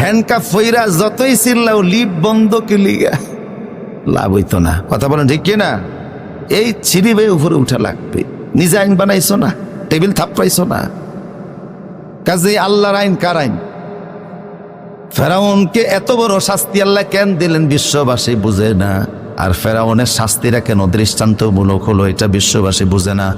Handcuff ফইরা যতই চিল্লাও, lip বন্ধ কি লিগা লাভ হইতো না। কথা বলেন ঠিক না এই ছিঁড়ি বেয়ে উপরে উঠা লাগবে। নিজে আইন বানাইছো না? টেবিল থাপড়াইছো না? কাজে আল্লাহর আইন কার আইন? ফেরাউনকে এত বড় শাস্তি আল্লাহ কেন দিলেন? বিশ্ববাসী বুঝে না। আর ফেরাউনের শাস্তিরা কেন দৃষ্টান্তমূলক হলো এটা বিশ্ববাসী বুঝে না।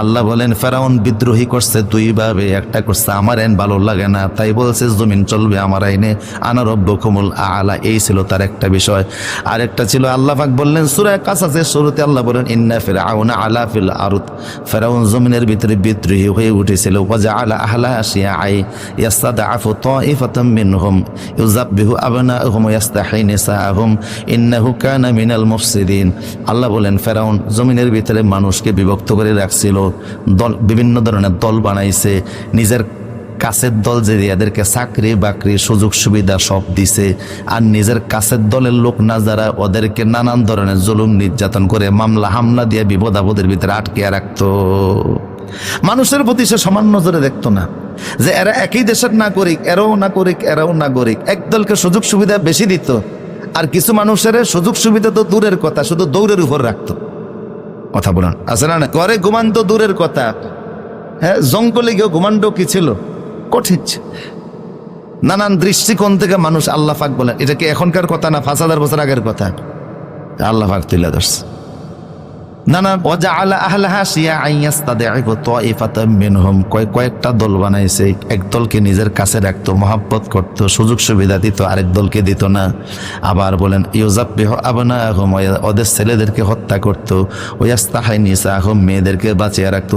আল্লাহ বলেন, ফেরাউন বিদ্রোহী করছে দুইভাবে একটা করছে আমার আইন, ভালো লাগে না। তাই বলছে, জমিন চলবে আমার আইনে, আনা রব্বকুমুল আলা। এই ছিল তার একটা বিষয়। আর একটা ছিল, আল্লাহ পাক বললেন সুরায় কাসাসে শুরুতে আল্লাহ বলেন, ইন্না ফিরআউনা আলা ফিল আরদ। ফেরাউন জমিনের ভিতরে বিদ্রোহী হয়ে উঠেছিল। ওয়াজা আলা আহলা আসিয়া আই ইয়াস্তাদআফু তাইফাতাম মিনহুম, ইউযাব্বিহু আবনাহুম ওয়াস্তাহি নিসাআহুম ইন্নাহু কানা মিনাল মুফসিদিন। আল্লাহ বলেন, ফেরাউন জমিনের ভিতরে মানুষকে বিভক্ত করে রাখছিল, দল, বিভিন্ন ধরনের দল বানাইছে, নিজের কাছের দল যে এদেরকে চাকরি বাকরি, সুযোগ সুবিধা সব দিছে, আর নিজের কাছের দলের লোক না যারা ওদেরকে নানান ধরনের জুলুম, নির্যাতন করে মামলা, হামলা দিয়ে বিপদ আপদের ভিতরে আটকে রাখতো। মানুষের প্রতি সে সমান নজরে দেখতো না, যে এরা একই দেশের নাগরিক, এরাও নাগরিক এরাও নাগরিক। একদলকে সুযোগ সুবিধা বেশি দিত আর কিছু মানুষের সুযোগ সুবিধা তো দূরের কথা, শুধু দৌড়ের উপর রাখত। কথা বলেন, আছে না? ঘরে ঘুমান তো দূরের কথা। হ্যাঁ জঙ্গলে গিয়ে ঘুমান্ড কি ছিল? কঠিন নানান দৃষ্টিকোণ থেকে মানুষ আল্লাহ পাক বলেন, এটা কি এখনকার কথা না পাঁচ হাজার বছর আগের কথা? আল্লাহ পাক তুলে ধরছে। নানা ওজা আলা তাদের কয়েকটা দল বানাইছে নিজের কাছে সুযোগ সুবিধা দিত, আরেক দলকে দিত না। আবার বলেন ওদের ছেলেদেরকে হত্যা করত নিসা মেয়েদেরকে বাঁচিয়ে রাখতো।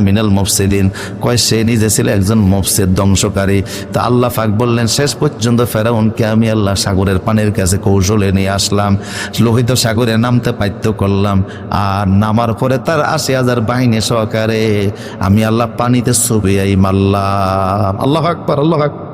মিনাল মুফসিদিন। কয়, সে নিজে ছিল একজন মুফসিদ, ধ্বংসকারী। তা আল্লাহ পাক বললেন, শেষ পর্যন্ত ফেরাউনকে আমি আল্লাহ সাগরের পানির কাছে কৌশলে নিয়ে আসলাম। লোহিত সাগরে নামতে বাধ্য করলাম। আর নামার পরে তার আশি হাজার বাহিনী সহকারে আমি আল্লাহ পানিতে ছবি আই মাল্লাম আল্লাহ আকবর, আল্লাহ আকবার।